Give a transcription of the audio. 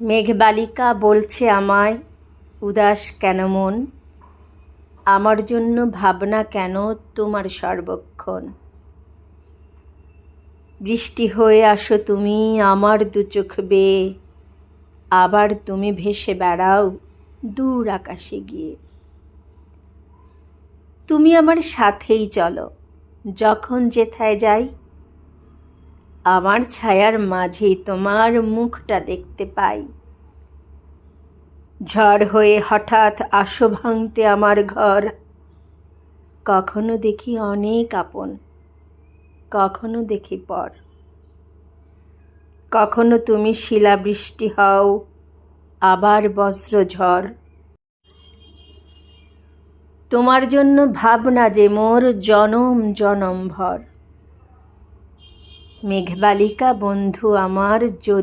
মেঘবালিকা বলছে আমায়, উদাস কেন মন? আমার জন্য ভাবনা কেন তোমার সর্বক্ষণ? বৃষ্টি হয়ে আসো তুমি আমার দু চোখ বেয়ে, আবার তুমি ভেসে বেড়াও দূর আকাশে গিয়ে। তুমি আমার সাথেই চলো, যখন যেথায় যাই আমার ছায়ার মাঝে তোমার মুখটা দেখতে পাই। ঝড় হয়ে হঠাৎ আশো ভাঙতে আমার ঘর। কখনো দেখি অনেক আপন, কখনো দেখি পর। কখনো তুমি শিলাবৃষ্টি হও, আবার বজ্র ঝড়। তোমার জন্য ভাবনা যে মোর জনম জনম ভর। মেঘবালিকা বন্ধু আমার যদি